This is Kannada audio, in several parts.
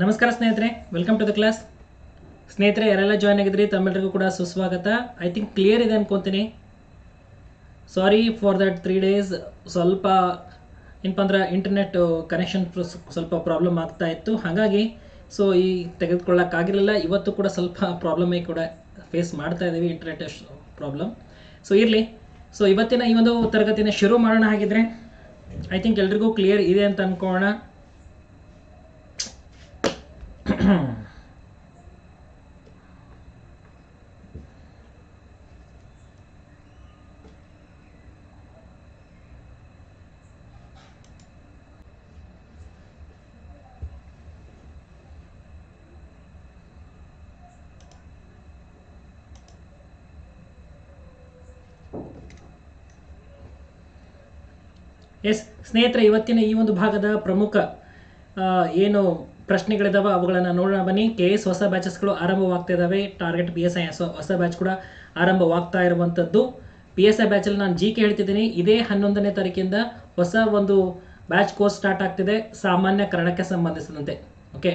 ನಮಸ್ಕಾರ ಸ್ನೇಹಿತರೆ ವೆಲ್ಕಮ್ ಟು ದ ಕ್ಲಾಸ್ ಸ್ನೇಹಿತರೆ, ಯಾರೆಲ್ಲ ಜಾಯ್ನ್ ಆಗಿದ್ರಿ ತಮ್ಮೆಲ್ಲರಿಗೂ ಕೂಡ ಸುಸ್ವಾಗತ. ಐ ಥಿಂಕ್ ಕ್ಲಿಯರ್ ಇದೆ ಅನ್ಕೊತೀನಿ. Sorry for that three days ಸ್ವಲ್ಪ ಏನಪ್ಪ ಅಂದ್ರೆ ಇಂಟರ್ನೆಟ್ ಕನೆಕ್ಷನ್ ಸ್ವಲ್ಪ ಪ್ರಾಬ್ಲಮ್ ಆಗ್ತಾ ಇತ್ತು. ಹಾಗಾಗಿ ಸೊ ಈ ತೆಗೆದುಕೊಳ್ಳೋಕ್ಕಾಗಿರಲಿಲ್ಲ ಇವತ್ತು ಕೂಡ ಸ್ವಲ್ಪ ಪ್ರಾಬ್ಲಮೇ ಕೂಡ ಫೇಸ್ ಮಾಡ್ತಾ ಇದ್ದೀವಿ ಇಂಟರ್ನೆಟ್ ಪ್ರಾಬ್ಲಮ್ ಸೊ ಇರಲಿ. ಸೊ ಇವತ್ತಿನ ಈ ಒಂದು ತರಗತಿನ ಶುರು ಮಾಡೋಣ ಹಾಗಿದ್ರೆ ಐ ಥಿಂಕ್ ಎಲ್ರಿಗೂ ಕ್ಲಿಯರ್ ಇದೆ ಅಂತ ಅನ್ಕೊಳ್ಳೋಣ. ಎಸ್ ಸ್ನೇಹಿತರೆ ಇವತ್ತಿನ ಈ ಒಂದು ಭಾಗದ ಪ್ರಮುಖ ಏನು ಪ್ರಶ್ನೆಗಳಿದಾವೆ, ಅವುಗಳನ್ನು ನೋಡೋಣ ಬನ್ನಿ. ಕೆ ಎಸ್ ಹೊಸ ಬ್ಯಾಚಸ್ಗಳು ಆರಂಭವಾಗ್ತಾ ಇದ್ದಾವೆ ಟಾರ್ಗೆಟ್ ಪಿ ಎಸ್ ಐ ಹೊಸ ಬ್ಯಾಚ್ ಕೂಡ ಆರಂಭವಾಗ್ತಾ ಇರುವಂಥದ್ದು ಪಿ ಎಸ್ ಐ ಬ್ಯಾಚಲ್ಲಿ ನಾನು ಜಿ ಕೆ ಹೇಳ್ತಿದ್ದೀನಿ. ಇದೇ ಹನ್ನೊಂದನೇ ತಾರೀಕಿಂದ ಹೊಸ ಒಂದು ಬ್ಯಾಚ್ ಕೋರ್ಸ್ ಸ್ಟಾರ್ಟ್ ಆಗ್ತಿದೆ. ಸಾಮಾನ್ಯ ಕನ್ನಡಕ್ಕೆ ಸಂಬಂಧಿಸಿದಂತೆ. ಓಕೆ?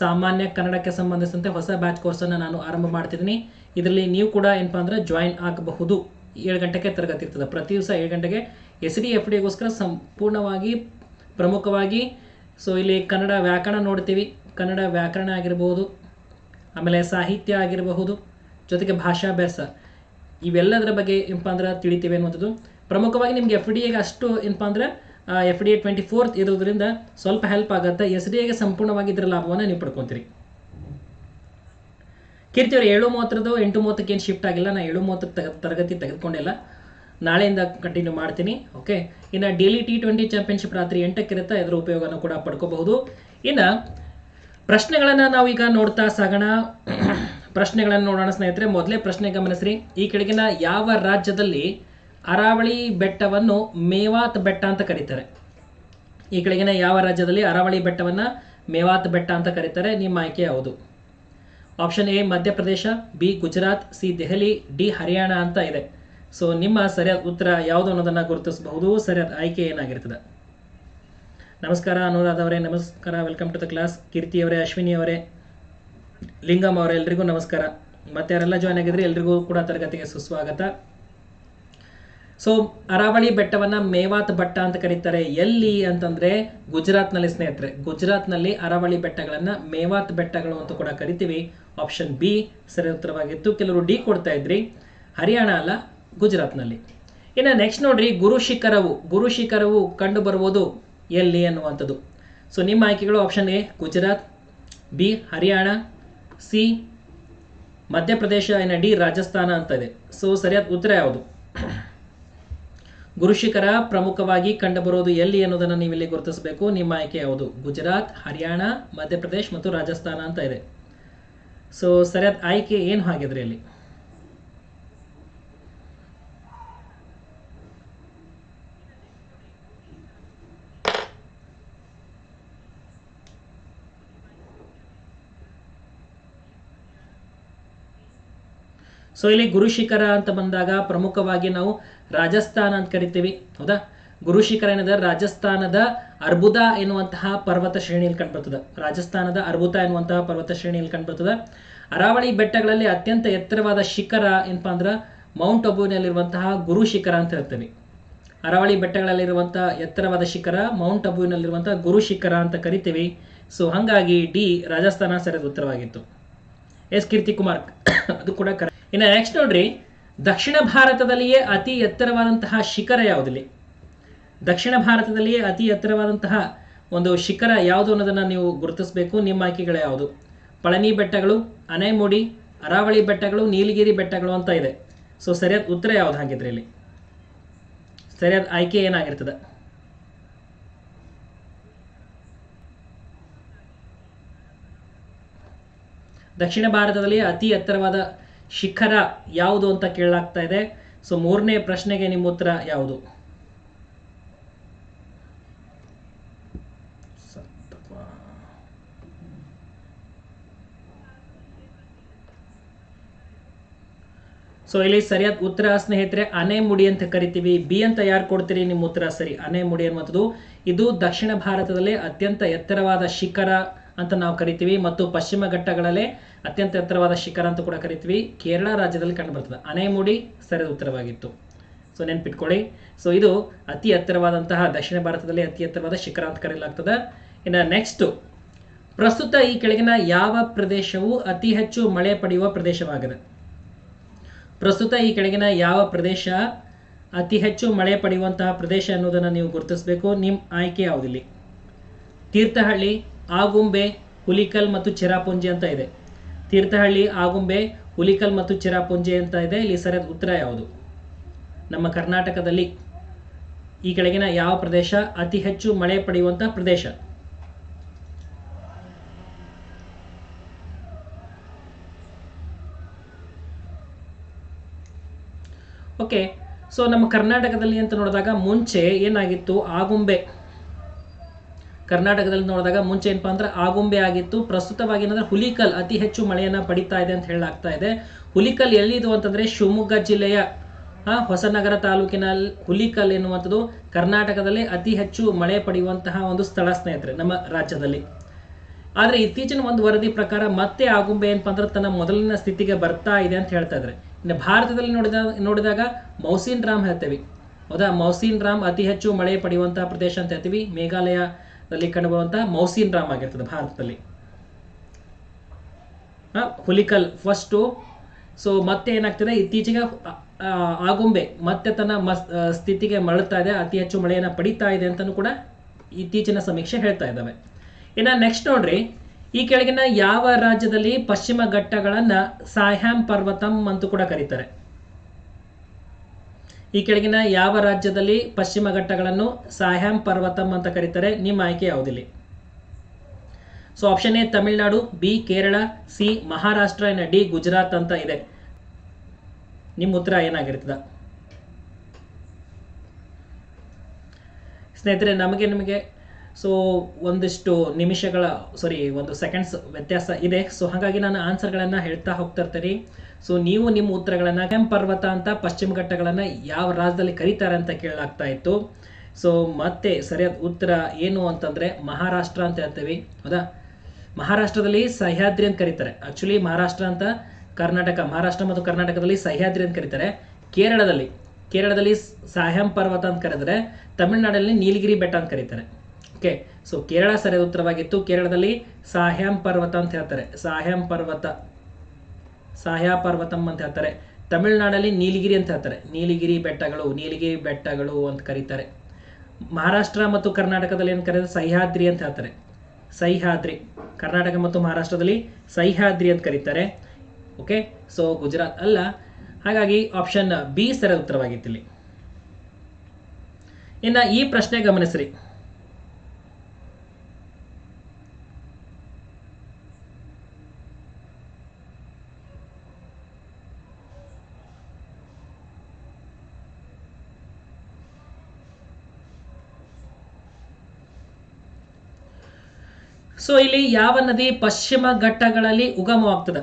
ಸಾಮಾನ್ಯ ಕನ್ನಡಕ್ಕೆ ಸಂಬಂಧಿಸಿದಂತೆ ಹೊಸ ಬ್ಯಾಚ್ ಕೋರ್ಸನ್ನು ನಾನು ಆರಂಭ ಮಾಡ್ತಿದ್ದೀನಿ. ಇದರಲ್ಲಿ ನೀವು ಕೂಡ ಏನಪ್ಪಾ ಅಂದರೆ ಜಾಯಿನ್ ಆಗಬಹುದು. ಏಳು ಗಂಟೆಗೆ ತರಗತಿ ಇರ್ತದೆ. ಪ್ರತಿ ದಿವಸ ಏಳು ಗಂಟೆಗೆ ಎಸ್ ಡಿ ಎಫ್ ಡಿಗೋಸ್ಕರ ಸಂಪೂರ್ಣವಾಗಿ ಪ್ರಮುಖವಾಗಿ ಸೊ ಇಲ್ಲಿ ಕನ್ನಡ ವ್ಯಾಕರಣ ನೋಡ್ತೀವಿ. ಕನ್ನಡ ವ್ಯಾಕರಣ ಆಗಿರ್ಬೋದು, ಆಮೇಲೆ ಸಾಹಿತ್ಯ ಆಗಿರಬಹುದು, ಜೊತೆಗೆ ಭಾಷಾಭ್ಯಾಸ. ಇವೆಲ್ಲದರ ಬಗ್ಗೆ ಏನಪ್ಪ ಅಂದ್ರೆ ತಿಳಿತೀವಿ ಅನ್ನೋದು ಪ್ರಮುಖವಾಗಿ ನಿಮ್ಗೆ ಎಫ್ ಡಿ ಎಗೆ ಅಷ್ಟು ಏನಪ್ಪ ಅಂದ್ರೆ F D A twenty fourth ಇರೋದ್ರಿಂದ ಸ್ವಲ್ಪ ಹೆಲ್ಪ್ ಆಗುತ್ತೆ. ಎಸ್ ಡಿ ಎಗೆ ಸಂಪೂರ್ಣವಾಗಿ ಇದರ ಲಾಭವನ್ನು ನೀವು ಪಡ್ಕೊತೀರಿ. ಕೀರ್ತಿ ಅವರು, ಏಳು ಮೂವತ್ತರದ್ದು ಎಂಟು ಮೂವತ್ತಕ್ಕೆ ಏನು ಶಿಫ್ಟ್ ಆಗಿಲ್ಲ. ನಾನು ಏಳು ಮೂವತ್ತಕ್ಕೆ ತೆಗೆ, ತರಗತಿ ತೆಗೆದುಕೊಂಡಿಲ್ಲ ನಾಳೆಯಿಂದ ಕಂಟಿನ್ಯೂ ಮಾಡ್ತೀನಿ ಓಕೆ ಇನ್ನು ಡೈಲಿ ಟಿ ಟ್ವೆಂಟಿ ಚಾಂಪಿಯನ್ಶಿಪ್ ರಾತ್ರಿ ಎಂಟಕ್ಕಿರುತ್ತೆ ಇದರ ಉಪಯೋಗನೂ ಕೂಡ ಪಡ್ಕೋಬಹುದು. ಇನ್ನು ಪ್ರಶ್ನೆಗಳನ್ನು ನಾವೀಗ ನೋಡ್ತಾ ಸಾಗೋಣ. ಪ್ರಶ್ನೆಗಳನ್ನು ನೋಡೋಣ ಸ್ನೇಹಿತರೆ, ಮೊದಲೇ ಪ್ರಶ್ನೆ ಗಮನಿಸ್ರಿ. ಈ ಕೆಳಗಿನ ಯಾವ ರಾಜ್ಯದಲ್ಲಿ ಅರಾವಳಿ ಬೆಟ್ಟವನ್ನು ಮೇವಾತ್ ಬೆಟ್ಟ ಅಂತ ಕರೀತಾರೆ? ಈ ಕೆಳಗಿನ ಯಾವ ರಾಜ್ಯದಲ್ಲಿ ಅರಾವಳಿ ಬೆಟ್ಟವನ್ನು ಮೇವಾತ್ ಬೆಟ್ಟ ಅಂತ ಕರೀತಾರೆ? ನಿಮ್ಮ ಆಯ್ಕೆ ಯಾವುದು? Option A Madhya Pradesh B Gujarat C Delhi D Haryana ಅಂತ ಇದೆ. ಸೊ ನಿಮ್ಮ ಸರಿಯಾದ ಉತ್ತರ ಯಾವುದು ಅನ್ನೋದನ್ನ ಗುರುತಿಸಬಹುದು. ಸರಿಯಾದ ಆಯ್ಕೆ ಏನಾಗಿರ್ತದೆ? ನಮಸ್ಕಾರ, ಅನುರಾಧ ಅವರೇ. ನಮಸ್ಕಾರ. Welcome to the class Keerthi ಅವರೇ, ಅಶ್ವಿನಿ ಅವರೇ ಲಿಂಗಮ್ ಅವರೇ, ಎಲ್ರಿಗೂ ನಮಸ್ಕಾರ. ಮತ್ತೆ ಯಾರೆಲ್ಲ ಜಾಯ್ನ್ ಆಗಿದ್ರೆ ಎಲ್ರಿಗೂ ಕೂಡ ತರಗತಿಗೆ ಸುಸ್ವಾಗತ. ಸೊ ಅರಾವಳಿ ಬೆಟ್ಟವನ್ನ ಮೇವಾತ್ ಬೆಟ್ಟ ಅಂತ ಕರೀತಾರೆ. ಎಲ್ಲಿ ಅಂತಂದ್ರೆ ಗುಜರಾತ್ನಲ್ಲಿ ಸ್ನೇಹಿತರೆ. ಗುಜರಾತ್ನಲ್ಲಿ ಅರಾವಳಿ ಬೆಟ್ಟಗಳನ್ನ ಮೇವಾತ್ ಬೆಟ್ಟಗಳು ಅಂತ ಕೂಡ ಕರಿತೀವಿ. ಆಪ್ಷನ್ ಬಿ ಸರಿ ಉತ್ತರವಾಗಿತ್ತು ಕೆಲವರು ಡಿ ಕೊಡ್ತಾ ಇದ್ರಿ. ಹರಿಯಾಣ ಅಲ್ಲ ಗುಜರಾತ್ನಲ್ಲಿ. ಇನ್ನು ನೆಕ್ಸ್ಟ್ ನೋಡ್ರಿ ಗುರು ಶಿಖರವು. ಗುರು ಶಿಖರವು ಕಂಡು ಬರುವುದು ಎಲ್ಲಿ ಅನ್ನುವಂಥದ್ದು. ಸೊ ನಿಮ್ಮ ಆಯ್ಕೆಗಳು option A Gujarat B Haryana C Madhya Pradesh, ಇನ್ನು ಡಿ ರಾಜಸ್ಥಾನ ಅಂತ ಇದೆ. ಸೊ ಸರಿಯಾದ ಉತ್ತರ ಯಾವುದು? ಗುರುಶಿಖರ ಪ್ರಮುಖವಾಗಿ ಕಂಡುಬರೋದು ಎಲ್ಲಿ ಅನ್ನೋದನ್ನು ನೀವು ಇಲ್ಲಿ ಗುರುತಿಸಬೇಕು. ನಿಮ್ಮ ಆಯ್ಕೆ ಯಾವುದು? ಗುಜರಾತ್, ಹರಿಯಾಣ, ಮಧ್ಯಪ್ರದೇಶ ಮತ್ತು ರಾಜಸ್ಥಾನ ಅಂತ ಇದೆ. ಸೊ ಸರಿಯಾದ ಆಯ್ಕೆ ಏನು ಹಾಗಿದ್ರೆ ಇಲ್ಲಿ ಸೊ ಇಲ್ಲಿ ಗುರುಶಿಖರ ಅಂತ ಬಂದಾಗ ಪ್ರಮುಖವಾಗಿ ನಾವು ರಾಜಸ್ಥಾನ ಅಂತ ಕರಿತೀವಿ. ಹೌದಾ? ಗುರುಶಿಖರ ಏನಿದೆ? ರಾಜಸ್ಥಾನದ ಅರ್ಬುದ ಎನ್ನುವಂತಹ ಪರ್ವತ ಶ್ರೇಣಿಯಲ್ಲಿ ಕಂಡುಬರ್ತದೆ. ರಾಜಸ್ಥಾನದ ಅರ್ಬುದ ಎನ್ನುವಂತಹ ಪರ್ವತ ಶ್ರೇಣಿಯಲ್ಲಿ ಕಂಡುಬರ್ತದೆ. ಅರಾವಳಿ ಬೆಟ್ಟಗಳಲ್ಲಿ ಅತ್ಯಂತ ಎತ್ತರವಾದ ಶಿಖರ ಏನಪ್ಪಾ ಅಂದ್ರೆ, ಮೌಂಟ್ ಅಬುವಿನಲ್ಲಿರುವಂತಹ ಗುರು ಶಿಖರ ಅಂತ ಹೇಳ್ತೀವಿ. ಅರಾವಳಿ ಬೆಟ್ಟಗಳಲ್ಲಿರುವಂತಹ ಎತ್ತರವಾದ ಶಿಖರ, ಮೌಂಟ್ ಅಬುವಿನಲ್ಲಿರುವಂತಹ ಗುರು ಶಿಖರ ಅಂತ ಕರಿತೀವಿ. ಸೊ ಹಾಗಾಗಿ ಡಿ ರಾಜಸ್ಥಾನ ಸರಿಯಾದ ಉತ್ತರವಾಗಿತ್ತು. ಎಸ್ ಕೀರ್ತಿ ಕುಮಾರ್ ಅದು ಕೂಡ ಇನ್ನು ನೆಕ್ಸ್ಟ್ ನೋಡ್ರಿ, ದಕ್ಷಿಣ ಭಾರತದಲ್ಲಿಯೇ ಅತಿ ಎತ್ತರವಾದಂತಹ ಶಿಖರ ಯಾವುದಿಲ್ಲ? ದಕ್ಷಿಣ ಭಾರತದಲ್ಲಿಯೇ ಅತಿ ಎತ್ತರವಾದಂತಹ ಒಂದು ಶಿಖರ ಯಾವುದು ಅನ್ನೋದನ್ನ ನೀವು ಗುರುತಿಸಬೇಕು. ನಿಮ್ಮ ಆಯ್ಕೆಗಳು ಯಾವುದು? ಪಳನಿ ಬೆಟ್ಟಗಳು ಅನೆಮುಡಿ ಅರಾವಳಿ ಬೆಟ್ಟಗಳು, ನೀಲಗಿರಿ ಬೆಟ್ಟಗಳು ಅಂತ ಇದೆ. ಸೊ ಸರಿಯಾದ ಉತ್ತರ ಯಾವ್ದು ಹಾಗಿದ್ರೆ ಇಲ್ಲಿ? ಸರಿಯಾದ ಆಯ್ಕೆ ಏನಾಗಿರ್ತದೆ? ದಕ್ಷಿಣ ಭಾರತದಲ್ಲಿ ಅತಿ ಎತ್ತರವಾದ ಶಿಖರ ಯಾವುದು ಅಂತ ಕೇಳಲಾಗ್ತಾ ಇದೆ. ಸೊ ಮೂರನೇ ಪ್ರಶ್ನೆಗೆ ನಿಮ್ಮ ಉತ್ತರ ಯಾವುದು? ಸೊ ಇಲ್ಲಿ ಸರಿಯಾದ ಉತ್ತರ ಸ್ನೇಹಿತರೆ, ಅನೆ ಮುಡಿ ಅಂತ ಕರಿತೀವಿ. ಬಿ ಅಂತ ಯಾರು ಕೊಡ್ತೀರಿ? ನಿಮ್ಮ ಉತ್ತರ ಸರಿ. ಅನೆ ಮುಡಿ ಅನ್ನುವಂಥದ್ದು. ಇದು ದಕ್ಷಿಣ ಭಾರತದಲ್ಲಿ ಅತ್ಯಂತ ಎತ್ತರವಾದ ಶಿಖರ. ಅಂತ ನಾವು ಕರಿತೀವಿ. ಮತ್ತು ಪಶ್ಚಿಮ ಘಟ್ಟಗಳಲ್ಲೇ ಅತ್ಯಂತ ಎತ್ತರವಾದ ಶಿಖರ ಅಂತ ಕೂಡ ಕರಿತೀವಿ. ಕೇರಳ ರಾಜ್ಯದಲ್ಲಿ ಕಂಡುಬರ್ತದೆ ಅನೈಮುಡಿ ಸರಿಯಾದ ಉತ್ತರವಾಗಿತ್ತು. ಸೊ ನೆನ್ಪಿಟ್ಕೊಳ್ಳಿ. ಸೊ ಇದು ಅತಿ ಎತ್ತರವಾದಂತಹ ದಕ್ಷಿಣ ಭಾರತದಲ್ಲಿ ಅತಿ ಎತ್ತರವಾದ ಶಿಖರ ಅಂತ ಕರೆಯಲಾಗ್ತದೆ ಇನ್ನು ನೆಕ್ಸ್ಟ್ ಪ್ರಸ್ತುತ ಈ ಕೆಳಗಿನ ಯಾವ ಪ್ರದೇಶವು ಅತಿ ಹೆಚ್ಚು ಮಳೆ ಪಡೆಯುವ ಪ್ರದೇಶವಾಗಿದೆ. ಪ್ರಸ್ತುತ ಈ ಕೆಳಗಿನ ಯಾವ ಪ್ರದೇಶ ಅತಿ ಹೆಚ್ಚು ಮಳೆ ಪಡೆಯುವಂತಹ ಪ್ರದೇಶ ಅನ್ನೋದನ್ನು ನೀವು ಗುರುತಿಸಬೇಕು. ನಿಮ್ಮ ಆಯ್ಕೆ ಯಾವುದಿಲ್ಲ? ತೀರ್ಥಹಳ್ಳಿ ಆಗುಂಬೆ, ಹುಲಿಕಲ್ ಮತ್ತು ಚಿರಾಪುಂಜಿ ಅಂತ ಇದೆ. ತೀರ್ಥಹಳ್ಳಿ, ಆಗುಂಬೆ, ಹುಲಿಕಲ್ ಮತ್ತು ಚಿರಾಪುಂಜಿ ಅಂತ ಇದೆ. ಇಲ್ಲಿ ಸರಿಯಾದ ಉತ್ತರ ಯಾವುದು? ನಮ್ಮ ಕರ್ನಾಟಕದಲ್ಲಿ ಈ ಕೆಳಗಿನ ಯಾವ ಪ್ರದೇಶ? ಅತಿ ಹೆಚ್ಚು ಮಳೆ ಪಡೆಯುವಂತಹ ಪ್ರದೇಶ. ಓಕೆ ಸೊ ನಮ್ಮ ಕರ್ನಾಟಕದಲ್ಲಿ ಅಂತ ನೋಡಿದಾಗ ಮುಂಚೆ ಏನಾಗಿತ್ತು? ಆಗುಂಬೆ. ಕರ್ನಾಟಕದಲ್ಲಿ ನೋಡಿದಾಗ ಮುಂಚೆ ಏನಪ್ಪಾ ಅಂದ್ರೆ ಆಗುಂಬೆ ಆಗಿತ್ತು. ಪ್ರಸ್ತುತವಾಗಿ ಏನಂದ್ರೆ ಹುಲಿಕಲ್ ಅತಿ ಹೆಚ್ಚು ಮಳೆಯನ್ನ ಪಡಿತಾ ಇದೆ ಅಂತ ಹೇಳಲಾಗ್ತಾ ಇದೆ. ಹುಲಿಕಲ್ ಎಲ್ಲಿದು ಅಂತಂದ್ರೆ ಶಿವಮೊಗ್ಗ ಜಿಲ್ಲೆಯ ಹೊಸನಗರ ತಾಲೂಕಿನ ಹುಲಿಕಲ್ ಎನ್ನುವಂಥದ್ದು ಕರ್ನಾಟಕದಲ್ಲಿ ಅತಿ ಹೆಚ್ಚು ಮಳೆ ಪಡೆಯುವಂತಹ ಒಂದು ಸ್ಥಳ ಸ್ನೇಹಿತರೆ ನಮ್ಮ ರಾಜ್ಯದಲ್ಲಿ. ಆದ್ರೆ ಇತ್ತೀಚಿನ ಒಂದು ವರದಿ ಪ್ರಕಾರ ಮತ್ತೆ ಆಗುಂಬೆ ಏನಪ್ಪಾ ಅಂದ್ರೆ ತನ್ನ ಮೊದಲಿನ ಸ್ಥಿತಿಗೆ ಬರ್ತಾ ಇದೆ ಅಂತ ಹೇಳ್ತಾ ಇದ್ರೆ ಇನ್ನು ಭಾರತದಲ್ಲಿ ನೋಡಿದ, ನೋಡಿದಾಗ ಮೌಸಿನ್ ರಾಮ್ ಹೇಳ್ತೇವೆ. ಹೌದಾ? ಮೌಸಿನ್ ರಾಮ್ ಅತಿ ಹೆಚ್ಚು ಮಳೆ ಪಡೆಯುವಂತಹ ಪ್ರದೇಶ ಅಂತ ಹೇಳ್ತೀವಿ. ಮೇಘಾಲಯದಲ್ಲಿ ಕಂಡುಬರುವಂತಹ ಮೌಸಿನ್ ರಾಮ್ ಆಗಿರ್ತದೆ ಭಾರತದಲ್ಲಿ. ಹುಲಿಕಲ್ ಫಸ್ಟು ಸೊ ಮತ್ತೆ ಏನಾಗ್ತದೆ? ಇತ್ತೀಚೆಗೆ ಆಗುಂಬೆ ಮತ್ತೆ ತನ್ನ ಮಸ್ ಸ್ಥಿತಿಗೆ ಮರಳುತ್ತಾ ಇದೆ, ಅತಿ ಹೆಚ್ಚು ಮಳೆಯನ್ನು ಪಡಿತಾ ಇದೆ ಅಂತಲೂ ಕೂಡ ಇತ್ತೀಚಿನ ಸಮೀಕ್ಷೆ ಹೇಳ್ತಾ ಇದ್ದಾವೆ. ಇನ್ನು ನೆಕ್ಸ್ಟ್ ನೋಡ್ರಿ, ಈ ಕೆಳಗಿನ ಯಾವ ರಾಜ್ಯದಲ್ಲಿ ಪಶ್ಚಿಮ ಘಟ್ಟಗಳನ್ನ ಸಾಹ್ಯಾಮ್ ಪರ್ವತಂ ಅಂತೂ ಕೂಡ ಕರೀತಾರೆ. ಈ ಕೆಳಗಿನ ಯಾವ ರಾಜ್ಯದಲ್ಲಿ ಪಶ್ಚಿಮ ಘಟ್ಟಗಳನ್ನು ಸಾಹ್ಯಾಮ್ ಪರ್ವತಂ ಅಂತ ಕರೀತಾರೆ, ನಿಮ್ಮ ಆಯ್ಕೆ ಯಾವುದಿಲ್ಲ? So option A Tamil Nadu B Kerala C Maharashtra, ಇನ್ನು ಡಿ ಗುಜರಾತ್ ಅಂತ ಇದೆ. ನಿಮ್ಮ ಉತ್ತರ ಏನಾಗಿರ್ತದ? ಸ್ನೇಹಿತರೆ, ನಮಗೆ ನಿಮಗೆ ಸೊ ಒಂದಿಷ್ಟು ನಿಮಿಷಗಳ ಸಾರಿ ಒಂದು ಸೆಕೆಂಡ್ಸ್ ವ್ಯತ್ಯಾಸ ಇದೆ. ಸೊ ಹಾಗಾಗಿ ನಾನು ಆನ್ಸರ್ಗಳನ್ನು ಹೇಳ್ತಾ ಹೋಗ್ತಾ ಇರ್ತೀನಿ. ಸೊ ನೀವು ನಿಮ್ಮ ಉತ್ತರಗಳನ್ನು ಕೆಂಪ್ ಪರ್ವತ ಅಂತ, ಪಶ್ಚಿಮ ಘಟ್ಟಗಳನ್ನು ಯಾವ ರಾಜ್ಯದಲ್ಲಿ ಕರೀತಾರೆ ಅಂತ ಕೇಳಲಾಗ್ತಾ ಇತ್ತು. ಸೊ ಮತ್ತೆ ಸರಿಯಾದ ಉತ್ತರ ಏನು ಅಂತಂದರೆ ಮಹಾರಾಷ್ಟ್ರ ಅಂತ ಹೇಳ್ತೀವಿ. ಹೌದಾ? ಮಹಾರಾಷ್ಟ್ರದಲ್ಲಿ ಸಹ್ಯಾದ್ರಿ ಅಂತ ಕರೀತಾರೆ. ಆ್ಯಕ್ಚುಲಿ ಮಹಾರಾಷ್ಟ್ರ ಅಂತ ಕರ್ನಾಟಕ, ಮಹಾರಾಷ್ಟ್ರ ಮತ್ತು ಕರ್ನಾಟಕದಲ್ಲಿ ಸಹ್ಯಾದ್ರಿ ಅಂತ ಕರೀತಾರೆ. ಕೇರಳದಲ್ಲಿ ಕೇರಳದಲ್ಲಿ ಸಾಹ್ಯಂ ಪರ್ವತ ಅಂತ ಕರೆದರೆ ತಮಿಳುನಾಡಲ್ಲಿ ನೀಲಗಿರಿ ಬೆಟ್ಟ ಅಂತ ಕರೀತಾರೆ. ಓಕೆ ಸೊ ಕೇರಳ ಸರಿಯಾದ ಉತ್ತರವಾಗಿತ್ತು. ಕೇರಳದಲ್ಲಿ ಸಾಹ್ಯಾಂ ಪರ್ವತ ಅಂತ ಹೇಳ್ತಾರೆ. ಸಾಹ್ಯಾಂ ಪರ್ವತ, ಸಾಹ್ಯಾ ಪರ್ವತಂ ಅಂತ ಹೇಳ್ತಾರೆ. ತಮಿಳುನಾಡಲ್ಲಿ ನೀಲಗಿರಿ ಅಂತ ಹೇಳ್ತಾರೆ. ನೀಲಗಿರಿ ಬೆಟ್ಟಗಳು ನೀಲಗಿರಿ ಬೆಟ್ಟಗಳು ಅಂತ ಕರೀತಾರೆ. ಮಹಾರಾಷ್ಟ್ರ ಮತ್ತು ಕರ್ನಾಟಕದಲ್ಲಿ ಏನು ಕರೀತಾರೆ? ಸಹ್ಯಾದ್ರಿ ಅಂತ ಹೇಳ್ತಾರೆ. ಸಹ್ಯಾದ್ರಿ, ಕರ್ನಾಟಕ ಮತ್ತು ಮಹಾರಾಷ್ಟ್ರದಲ್ಲಿ ಸಹ್ಯಾದ್ರಿ ಅಂತ ಕರೀತಾರೆ. ಓಕೆ ಸೊ ಗುಜರಾತ್ ಅಲ್ಲ. ಹಾಗಾಗಿ ಆಪ್ಷನ್ ಬಿ ಸರಿಯಾದ ಉತ್ತರವಾಗಿತ್ತು ಇಲ್ಲಿ. ಇನ್ನು ಈ ಪ್ರಶ್ನೆ ಗಮನಿಸ್ರಿ. ಸೊ ಇಲ್ಲಿ ಯಾವ ನದಿ ಪಶ್ಚಿಮ ಘಟ್ಟಗಳಲ್ಲಿ ಉಗಮವಾಗ್ತದೆ?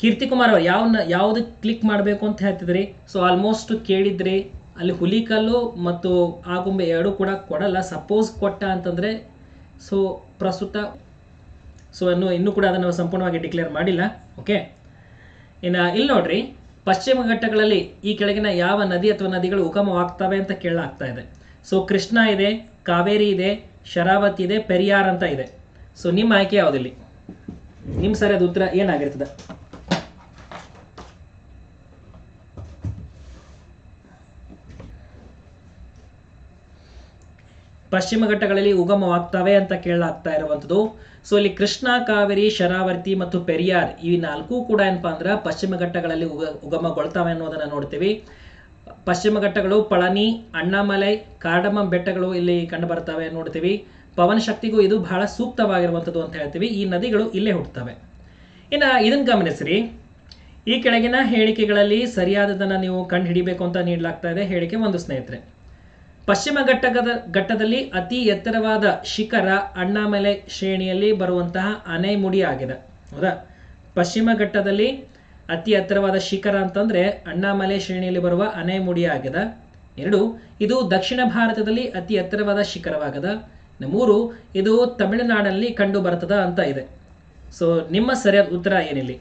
ಕೀರ್ತಿಕುಮಾರ್ ಅವ್ರು ಯಾವ ಯಾವ್ದು ಕ್ಲಿಕ್ ಮಾಡಬೇಕು ಅಂತ ಹೇಳ್ತಿದ್ರಿ? ಸೊ ಆಲ್ಮೋಸ್ಟ್ ಕೇಳಿದ್ರಿ, ಅಲ್ಲಿ ಹುಲಿಕಲ್ಲು ಮತ್ತು ಆಗುಂಬೆ ಎರಡೂ ಕೂಡ ಕೊಡಲ್ಲ ಸಪೋಸ್ ಕೊಟ್ಟ ಅಂತಂದ್ರೆ ಸೊ ಪ್ರಸ್ತುತ ಸೊ ಇನ್ನು, ಇನ್ನೂ ಕೂಡ ಅದನ್ನು ಸಂಪೂರ್ಣವಾಗಿ ಡಿಕ್ಲೇರ್ ಮಾಡಿಲ್ಲ ಓಕೆ ಇನ್ನು ಇಲ್ಲಿ ನೋಡ್ರಿ, ಪಶ್ಚಿಮ ಘಟ್ಟಗಳಲ್ಲಿ ಈ ಕೆಳಗಿನ ಯಾವ ನದಿ ಅಥವಾ ನದಿಗಳು ಉಗಮವಾಗ್ತವೆ ಅಂತ ಕೇಳಲಾಗ್ತಾ ಇದೆ. ಸೊ ಕೃಷ್ಣ ಇದೆ, ಕಾವೇರಿ ಇದೆ, ಶರಾವತಿ ಇದೆ ಪೆರಿಯಾರ್ ಅಂತ ಇದೆ. ಸೊ ನಿಮ್ಮ ಆಯ್ಕೆ ಯಾವುದಿಲ್ಲಿ? ನಿಮ್ಮ ಸರಿಯಾದ ಉತ್ತರ ಏನಾಗಿರ್ತದೆ? ಪಶ್ಚಿಮ ಘಟ್ಟಗಳಲ್ಲಿ ಉಗಮವಾಗ್ತವೆ ಅಂತ ಕೇಳಲಾಗ್ತಾ ಇರುವಂಥದ್ದು. ಸೊ ಇಲ್ಲಿ ಕೃಷ್ಣ, ಕಾವೇರಿ, ಶರಾವರ್ತಿ ಮತ್ತು ಪೆರಿಯಾರ್ ಈ ನಾಲ್ಕು ಕೂಡ ಏನಪ್ಪಾ ಅಂದ್ರೆ ಪಶ್ಚಿಮ ಘಟ್ಟಗಳಲ್ಲಿ ಉಗ, ಉಗಮಗೊಳ್ತಾವೆ ಅನ್ನೋದನ್ನ ನೋಡ್ತೀವಿ. ಪಶ್ಚಿಮ ಘಟ್ಟಗಳು ಪಳನಿ, ಅಣ್ಣಾಮಲೈ ಕಾರ್ಡಮಂ ಬೆಟ್ಟಗಳು ಇಲ್ಲಿ ಕಂಡು ಬರ್ತವೆ ನೋಡ್ತೀವಿ. ಪವನ ಶಕ್ತಿಗೂ ಇದು ಬಹಳ ಸೂಕ್ತವಾಗಿರುವಂಥದ್ದು ಅಂತ ಹೇಳ್ತೀವಿ. ಈ ನದಿಗಳು ಇಲ್ಲೇ ಹುಟ್ಟುತ್ತವೆ ಇನ್ನು ಇದನ್ನು ಗಮನಿಸ್ರಿ. ಈ ಕೆಳಗಿನ ಹೇಳಿಕೆಗಳಲ್ಲಿ ಸರಿಯಾದದನ್ನು ನೀವು ಕಂಡು ಹಿಡಿಬೇಕು ಅಂತ ನೀಡಲಾಗ್ತಾ ಇದೆ. ಹೇಳಿಕೆ ಒಂದು ಸ್ನೇಹಿತರೆ. ಪಶ್ಚಿಮ ಘಟ್ಟದ ಘಟ್ಟದಲ್ಲಿ ಅತಿ ಎತ್ತರವಾದ ಶಿಖರ ಅಣ್ಣಾಮಲೆ ಶ್ರೇಣಿಯಲ್ಲಿ ಬರುವಂತಹ ಅನೈಮುಡಿ ಆಗಿದೆ. ಹೌದಾ? ಪಶ್ಚಿಮ ಘಟ್ಟದಲ್ಲಿ ಅತಿ ಎತ್ತರವಾದ ಶಿಖರ ಅಂತಂದ್ರೆ ಅಣ್ಣಾಮಲೆ ಶ್ರೇಣಿಯಲ್ಲಿ ಬರುವ ಅನೈಮುಡಿ ಆಗಿದೆ. ಎರಡು, ಇದು ದಕ್ಷಿಣ ಭಾರತದಲ್ಲಿ ಅತಿ ಎತ್ತರವಾದ ಶಿಖರವಾಗದ. ಮೂರು ಇದು ತಮಿಳುನಾಡಲ್ಲಿ ಕಂಡು ಬರ್ತದ ಅಂತ ಇದೆ. ಸೊ ನಿಮ್ಮ ಸರಿಯಾದ ಉತ್ತರ ಏನಿಲ್ಲಿ?